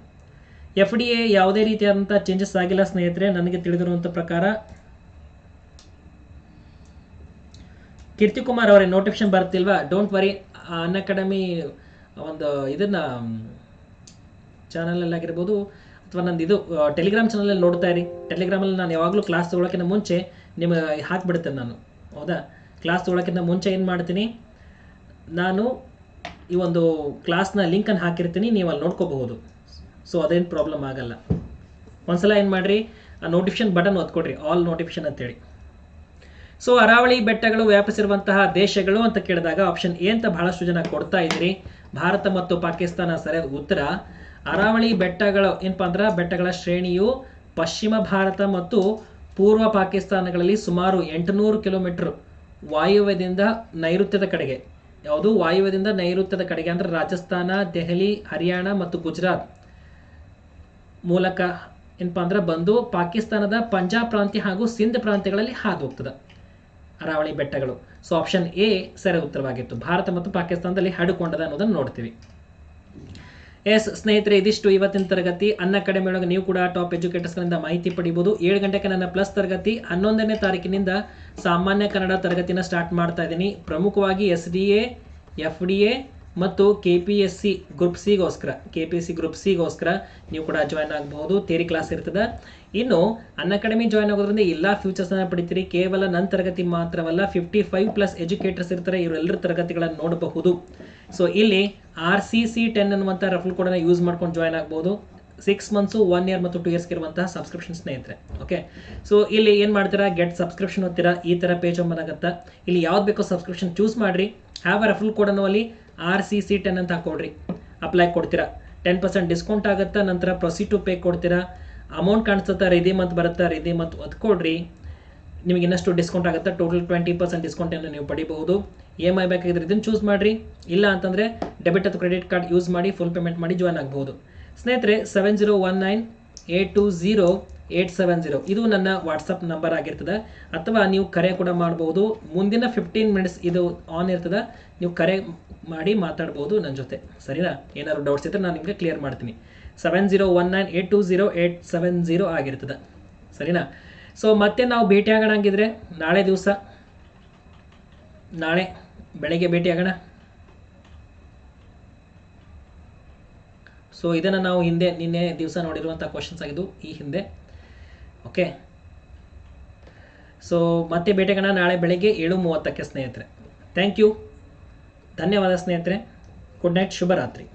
ಎಫ್ ಡಿ ಎ ಯಾವುದೇ ರೀತಿಯಾದಂಥ ಚೇಂಜಸ್ ಆಗಿಲ್ಲ ಸ್ನೇಹಿತರೆ, ನನಗೆ ತಿಳಿದಿರುವಂಥ ಪ್ರಕಾರ ಕೀರ್ತಿ ಕುಮಾರ್ ಅವರೇ ನೋಟಿಫಿಕೇಶನ್ ಬರ್ತಿಲ್ವಾ ಡೋಂಟ್ ವರಿ ಅನ್ ಅಕಾಡೆಮಿ ಒಂದು ಇದನ್ನು ಚಾನಲಲ್ಲಿ ಆಗಿರ್ಬೋದು, ಅಥವಾ ನಂದು ಇದು ಟೆಲಿಗ್ರಾಮ್ ಚಾನಲಲ್ಲಿ ನೋಡ್ತಾ ಇರಿ. ಟೆಲಿಗ್ರಾಮಲ್ಲಿ ನಾನು ಯಾವಾಗಲೂ ಕ್ಲಾಸ್ ತೊಗೊಳಕ್ಕಿಂತ ಮುಂಚೆ ನಿಮಗೆ ಹಾಕಿಬಿಡ್ತೇನೆ ನಾನು. ಹೌದಾ? ಕ್ಲಾಸ್ ತೊಗೊಳಕ್ಕಿಂತ ಮುಂಚೆ ಏನು ಮಾಡ್ತೀನಿ? ನಾನು ಈ ಒಂದು ಕ್ಲಾಸ್ನ ಲಿಂಕನ್ನು ಹಾಕಿರ್ತೀನಿ, ನೀವು ಅಲ್ಲಿ ನೋಡ್ಕೋಬಹುದು. ಸೊ ಅದೇನು ಪ್ರಾಬ್ಲಮ್ ಆಗಲ್ಲ. ಒಂದ್ಸಲ ಏನು ಮಾಡಿರಿ? ಆ ನೋಟಿಫಿಕೇಶನ್ ಬಟನ್ ಒತ್ಕೊಡ್ರಿ. ಆಲ್ ನೋಟಿಫಿಕೇಶನ್ ಅಂತೇಳಿ. ಸೊ ಅರಾವಳಿ ಬೆಟ್ಟಗಳು ವ್ಯಾಪಿಸಿರುವಂತಹ ದೇಶಗಳು ಅಂತ ಕೇಳಿದಾಗ ಆಪ್ಷನ್ ಎ ಅಂತ ಬಹಳಷ್ಟು ಜನ ಕೊಡ್ತಾ ಇದ್ರಿ ಭಾರತ ಮತ್ತು ಪಾಕಿಸ್ತಾನ ಸರಿಯಾದ ಉತ್ತರ. ಅರಾವಳಿ ಬೆಟ್ಟಗಳು ಏನಪ್ಪ ಅಂದ್ರೆ ಬೆಟ್ಟಗಳ ಶ್ರೇಣಿಯು ಪಶ್ಚಿಮ ಭಾರತ ಮತ್ತು ಪೂರ್ವ ಪಾಕಿಸ್ತಾನಗಳಲ್ಲಿ ಸುಮಾರು ಎಂಟುನೂರು ಕಿಲೋಮೀಟರ್ ವಾಯುವ್ಯದಿಂದ ನೈಋತ್ಯದ ಕಡೆಗೆ. ಯಾವುದು? ವಾಯುವ್ಯದಿಂದ ನೈಋತ್ಯದ ಕಡೆಗೆ ಅಂದ್ರೆ ರಾಜಸ್ಥಾನ, ದೆಹಲಿ, ಹರಿಯಾಣ ಮತ್ತು ಗುಜರಾತ್ ಮೂಲಕ ಏನಪ್ಪ ಅಂದ್ರೆ ಬಂದು ಪಾಕಿಸ್ತಾನದ ಪಂಜಾಬ್ ಪ್ರಾಂತ್ಯ ಹಾಗೂ ಸಿಂಧ್ ಪ್ರಾಂತ್ಯಗಳಲ್ಲಿ ಹಾದು ಹೋಗ್ತದೆ. ಅರಾವಳಿ ಬೆಟ್ಟಗಳು. ಸೊ ಆಪ್ಷನ್ ಎ ಸರಿ ಉತ್ತರವಾಗಿತ್ತು. ಭಾರತ ಮತ್ತು ಪಾಕಿಸ್ತಾನದಲ್ಲಿ ಹರಡಿಕೊಂಡದ ಅನ್ನೋದನ್ನು ನೋಡ್ತೀವಿ. ಎಸ್, ಸ್ನೇಹಿತರೆ, ಇದಿಷ್ಟು ಇವತ್ತಿನ ತರಗತಿ. ಅನ್ನ ಅಕಾಡೆಮಿ ಒಳಗೆ ನೀವು ಕೂಡ ಟಾಪ್ ಎಜುಕೇಟರ್ಸ್ಗಳಿಂದ ಮಾಹಿತಿ ಪಡಿಬೋದು. ಏಳು ಗಂಟೆಗೆ ನನ್ನ ಪ್ಲಸ್ ತರಗತಿ. ಹನ್ನೊಂದನೇ ತಾರೀಕಿನಿಂದ ಸಾಮಾನ್ಯ ಕನ್ನಡ ತರಗತಿನ ಸ್ಟಾರ್ಟ್ ಮಾಡ್ತಾ ಇದ್ದೀನಿ. ಪ್ರಮುಖವಾಗಿ S D A F D A ಮತ್ತು K P S C group ಸಿಗೋಸ್ಕರ K P S C group ಸಿಗೋಸ್ಕರ ನೀವು ಕೂಡ ಜಾಯ್ನ್ ಆಗಬಹುದು ಥೇರಿ ಕ್ಲಾಸ್ ಇರ್ತದೆ. ಇನ್ನು ಅನ್ ಅಕಾಡೆಮಿ ಜಾಯ್ನ್ ಆಗೋದ್ರಿಂದ ಎಲ್ಲ ಫ್ಯೂಚರ್ಸ್ನ ಪಡಿತೀರಿ. ಕೇವಲ ನನ್ನ ತರಗತಿ ಮಾತ್ರವಲ್ಲ ಫಿಫ್ಟಿ ಫೈವ್ ಪ್ಲಸ್ ಎಜುಕೇಟರ್ಸ್ ಇರ್ತಾರೆ ಇವರೆಲ್ಲರ ತರಗತಿಗಳನ್ನು ನೋಡಬಹುದು. ಸೊ ಇಲ್ಲಿ ಆರ್ ಸಿ ಸಿ ಟೆನ್ ಅನ್ನುವಂಥ ರಫಲ್ ಕೋಡನ್ನು ಯೂಸ್ ಮಾಡ್ಕೊಂಡು ಜಾಯ್ನ್ ಆಗ್ಬೋದು. ಸಿಕ್ಸ್ ಮಂತ್ಸು ಒನ್ ಇಯರ್ ಮತ್ತು ಟು ಇಯರ್ಸ್ಗೆ ಇರುವಂತಹ ಸಬ್ಸ್ಕ್ರಿಪ್ಷನ್ ಸ್ನೇಹಿತರೆ. ಓಕೆ ಸೊ ಇಲ್ಲಿ ಏನು ಮಾಡ್ತೀರಾ? ಗೆಟ್ ಸಬ್ಸ್ಕ್ರಿಪ್ಷನ್ ಓದ್ತೀರಾ? ಈ ಥರ ಪೇಜ್ ಓಪನ್ ಆಗುತ್ತಾ. ಇಲ್ಲಿ ಯಾವ್ದು ಬೇಕೋ ಸಬ್ಸ್ಕ್ರಿಪ್ಷನ್ ಚೂಸ್ ಮಾಡಿರಿ. ಹ್ಯಾವ್ ಅ ರಫಲ್ ಕೋಡನ್ನು ಅಲ್ಲಿ ಆರ್ ಸಿ ಸಿ ಟೆನ್ ಅಂತ ಹಾಕೊಡ್ರಿ. ಅಪ್ಲೈ ಕೊಡ್ತೀರಾ. ಟೆನ್ ಪರ್ಸೆಂಟ್ ಡಿಸ್ಕೌಂಟ್ ಆಗುತ್ತಾ. ನಂತರ ಪ್ರೊಸೀಡ್ ಟು ಪೇ ಕೊಡ್ತೀರಾ. ಅಮೌಂಟ್ ಕಾಣಿಸುತ್ತಾ ರಿದೀಮ್ ಅಂತ ಬರುತ್ತಾ ರಿದೀಮ್ ಅಂತ ಕೊಡ್ರಿ ನಿಮಗೆ ಇನ್ನಷ್ಟು ಡಿಸ್ಕೌಂಟ್ ಆಗುತ್ತೆ ಟೋಟಲ್ ಟ್ವೆಂಟಿ ಪರ್ಸೆಂಟ್ ಡಿಸ್ಕೌಂಟನ್ನು ನೀವು ಪಡಿಬಹುದು. ಇ ಎಂ ಐ ಬೇಕಾಗಿದ್ರೆ ಇದನ್ನು ಚೂಸ್ ಮಾಡಿರಿ. ಇಲ್ಲ ಅಂತಂದರೆ ಡೆಬಿಟ್ ಅಥವಾ ಕ್ರೆಡಿಟ್ ಕಾರ್ಡ್ ಯೂಸ್ ಮಾಡಿ ಫುಲ್ ಪೇಮೆಂಟ್ ಮಾಡಿ ಜಾಯ್ನ್ ಆಗ್ಬೋದು ಸ್ನೇಹಿತರೆ seven zero one nine eight two zero eight seven zero ಇದು ನನ್ನ ವಾಟ್ಸಪ್ ನಂಬರ್ ಆಗಿರ್ತದೆ. ಅಥವಾ ನೀವು ಕರೆ ಕೂಡ ಮಾಡ್ಬೋದು ಮುಂದಿನ ಫಿಫ್ಟೀನ್ ಮಿನಿಟ್ಸ್ ಇದು ಆನ್ ಇರ್ತದೆ. ನೀವು ಕರೆ ಮಾಡಿ ಮಾತಾಡ್ಬೋದು ನನ್ನ ಜೊತೆ. ಸರಿನಾ? ಏನಾದ್ರು ಡೌಟ್ಸ್ ಇದ್ದರೆ ನಾನು ನಿಮಗೆ ಕ್ಲಿಯರ್ ಮಾಡ್ತೀನಿ. Seven zero one nine eight two zero eight seven zero ಆಗಿರ್ತದೆ ಸರಿನಾ? ಸೊ ಮತ್ತೆ ನಾವು ಭೇಟಿ ಆಗೋಣ ಹಂಗಿದ್ರೆ ನಾಳೆ ದಿವಸ. ನಾಳೆ ಬೆಳಗ್ಗೆ ಆಗೋಣ. ಸೊ ಇದನ್ನು ನಾವು ಹಿಂದೆ ನಿನ್ನೆ ದಿವಸ ನೋಡಿರುವಂಥ ಕ್ವಶನ್ಸ್ ಆಗಿದ್ದು ಈ ಹಿಂದೆ. ಓಕೆ ಸೊ ಮತ್ತೆ ಭೇಟಿಯಾಗೋಣ ನಾಳೆ ಬೆಳಗ್ಗೆ ಏಳು ಮೂವತ್ತಕ್ಕೆ ಸ್ನೇಹಿತರೆ. ಥ್ಯಾಂಕ್ ಯು ಧನ್ಯವಾದ ಸ್ನೇಹಿತರೆ. ಗುಡ್ ನೈಟ್ ಶುಭರಾತ್ರಿ.